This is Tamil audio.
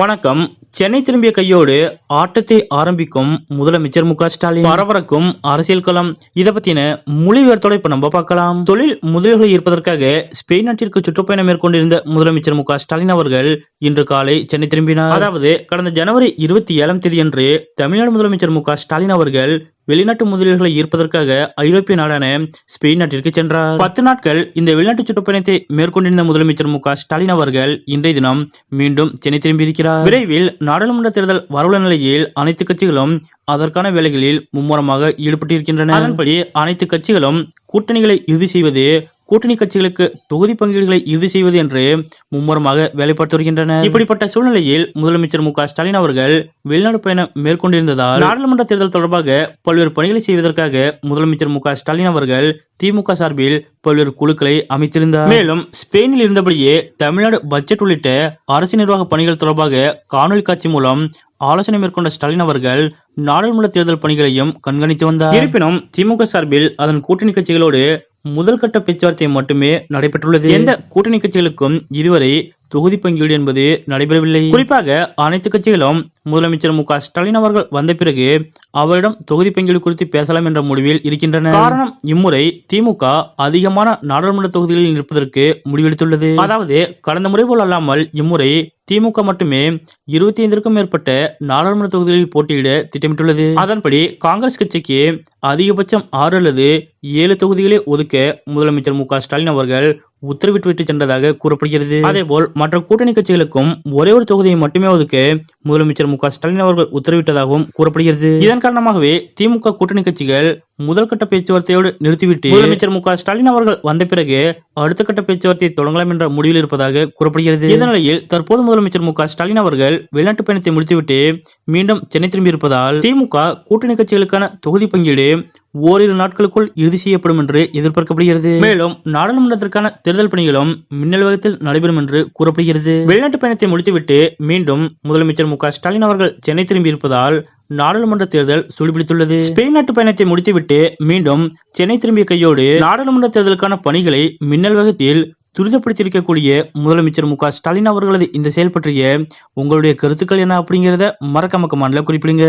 வணக்கம். சென்னை திரும்பிய கையோடு ஆட்டத்தை ஆரம்பிக்கும் முதலமைச்சர் மு க ஸ்டாலின். பரபரக்கும் அரசியல் களம். இதை பத்தின முழு இப்ப நம்ம பார்க்கலாம். தொழில் முதலீடுகளை ஈர்ப்பதற்காக ஸ்பெயின் நாட்டிற்கு சுற்றுப்பயணம் மேற்கொண்டிருந்த முதலமைச்சர் மு ஸ்டாலின் அவர்கள் இன்று காலை சென்னை திரும்பினார். அதாவது கடந்த ஜனவரி இருபத்தி ஏழாம் தேதி அன்று தமிழ்நாடு முதலமைச்சர் மு ஸ்டாலின் அவர்கள் வெளிநாட்டு முதலீடுகளை ஈர்ப்பதற்காக ஐரோப்பிய நாடான ஸ்பெயின் நாட்டிற்கு சென்றார். பத்து நாட்கள் இந்த வெளிநாட்டு சுற்றுப்பயணத்தை மேற்கொண்டிருந்த முதலமைச்சர் மு ஸ்டாலின் அவர்கள் இன்றைய தினம் மீண்டும் சென்னை திரும்பியிருக்கிறார் விரைவில் நாடாளுமன்ற தேர்தல் வரவுள்ள நிலையில் அனைத்து கட்சிகளும் அதற்கான வேலைகளில் மும்முரமாக ஈடுபட்டிருக்கின்றன. அதன்படி அனைத்து கட்சிகளும் கூட்டணிகளை இறுதி செய்வது கூட்டணி கட்சிகளுக்கு தொகுதி பங்கீடுகளை இறுதி செய்வது என்று மும்முரமாக வேலைப்பாட்டு வருகின்றனர். இப்படிப்பட்ட சூழ்நிலையில் முதலமைச்சர் மு ஸ்டாலின் அவர்கள் வெளிநாடு பயணம் மேற்கொண்டிருந்ததால் நாடாளுமன்ற தேர்தல் தொடர்பாக பல்வேறு பணிகளை செய்வதற்காக முதலமைச்சர் மு ஸ்டாலின் அவர்கள் திமுக சார்பில் பல்வேறு குழுக்களை அமைத்திருந்தார். மேலும் ஸ்பெயினில் இருந்தபடியே தமிழ்நாடு பட்ஜெட் உள்ளிட்ட அரசு நிர்வாக பணிகள் தொடர்பாக காணொலி காட்சி மூலம் ஆலோசனை மேற்கொண்ட ஸ்டாலின் அவர்கள் நாடாளுமன்ற தேர்தல் பணிகளையும் கண்காணித்து வந்தார். இருப்பினும் திமுக சார்பில் அதன் கூட்டணி கட்சிகளோடு முதல் கட்ட பேச்சுவார்த்தை மட்டுமே நடைபெற்றுள்ளது. எந்த கூட்டணி கட்சிகளுக்கும் இதுவரை தொகுதி பங்கீடு என்பது நடைபெறவில்லை. குறிப்பாக அனைத்து கட்சிகளும் முதலமைச்சர் மு ஸ்டாலின் அவர்கள் வந்த பிறகு அவரிடம் தொகுதி பங்கீடு குறித்து பேசலாம் என்ற முடிவில் இருக்கின்றன. காரணம் இம்முறை திமுக அதிகமான நாடாளுமன்ற தொகுதிகளில் நிற்பதற்கு முடிவெடுத்துள்ளது. அதாவது கடந்த முறை போல் அல்லாமல் இம்முறை திமுக மட்டுமே இருபத்தி ஐந்திற்கும் மேற்பட்ட நாடாளுமன்ற தொகுதிகளில் போட்டியிட திட்டமிட்டுள்ளது. அதன்படி காங்கிரஸ் கட்சிக்கு அதிகபட்சம் ஆறு அல்லது ஏழு தொகுதிகளை ஒதுக்க முதலமைச்சர் மு ஸ்டாலின் அவர்கள் உத்தரவிட்டு விட்டு சென்றதாக கூறப்படுகிறது. அதேபோல் மற்ற கூட்டணி கட்சிகளுக்கும் ஒரே ஒரு தொகுதியை மட்டுமே ஒதுக்க முதலமைச்சர் மு ஸ்டாலின் அவர்கள் உத்தரவிட்டதாகவும் கூறப்படுகிறது. இதன் காரணமாகவே திமுக கூட்டணி கட்சிகள் முதல் கட்ட பேச்சுவார்த்தையோடு நிறுத்திவிட்டு முதலமைச்சர் மு ஸ்டாலின் அவர்கள் வந்த பிறகு அடுத்த கட்ட பேச்சுவார்த்தை தொடங்கலாம் என்ற முடிவில் இருப்பதாக கூறப்படுகிறது. இந்த நிலையில் தற்போது முதலமைச்சர் மு ஸ்டாலின் அவர்கள் வெளிநாட்டு பயணத்தை முடித்துவிட்டு மீண்டும் சென்னை திரும்பியிருப்பதால் திமுக கூட்டணி கட்சிகளுக்கான தொகுதி பங்கீடு ஓரிரு நாட்களுக்குள் இறுதி செய்யப்படும் என்று எதிர்பார்க்கப்படுகிறது. மேலும் நாடாளுமன்றத்திற்கான தேர்தல் பணிகளும் மின்னல் வேகத்தில் நடைபெறும் என்று கூறப்படுகிறது. வெளிநாட்டு பயணத்தை முடித்துவிட்டு மீண்டும் முதலமைச்சர் மு ஸ்டாலின் அவர்கள் சென்னை திரும்பி இருப்பதால் நாடாளுமன்ற தேர்தல் சூடுபிடித்துள்ளது ஸ்பெயின் நாட்டு பயணத்தை முடித்துவிட்டு மீண்டும் சென்னை திரும்பிய கையோடு நாடாளுமன்ற தேர்தலுக்கான பணிகளை மின்னல் வேகத்தில் துரிதப்படுத்தியிருக்கக்கூடிய முதலமைச்சர் மு க ஸ்டாலின் அவர்களது இந்த செயல் பற்றிய உங்களுடைய கருத்துக்கள் என்ன அப்படிங்கிறத மறக்காம கமாண்ட்ல குறிப்பிடுங்க.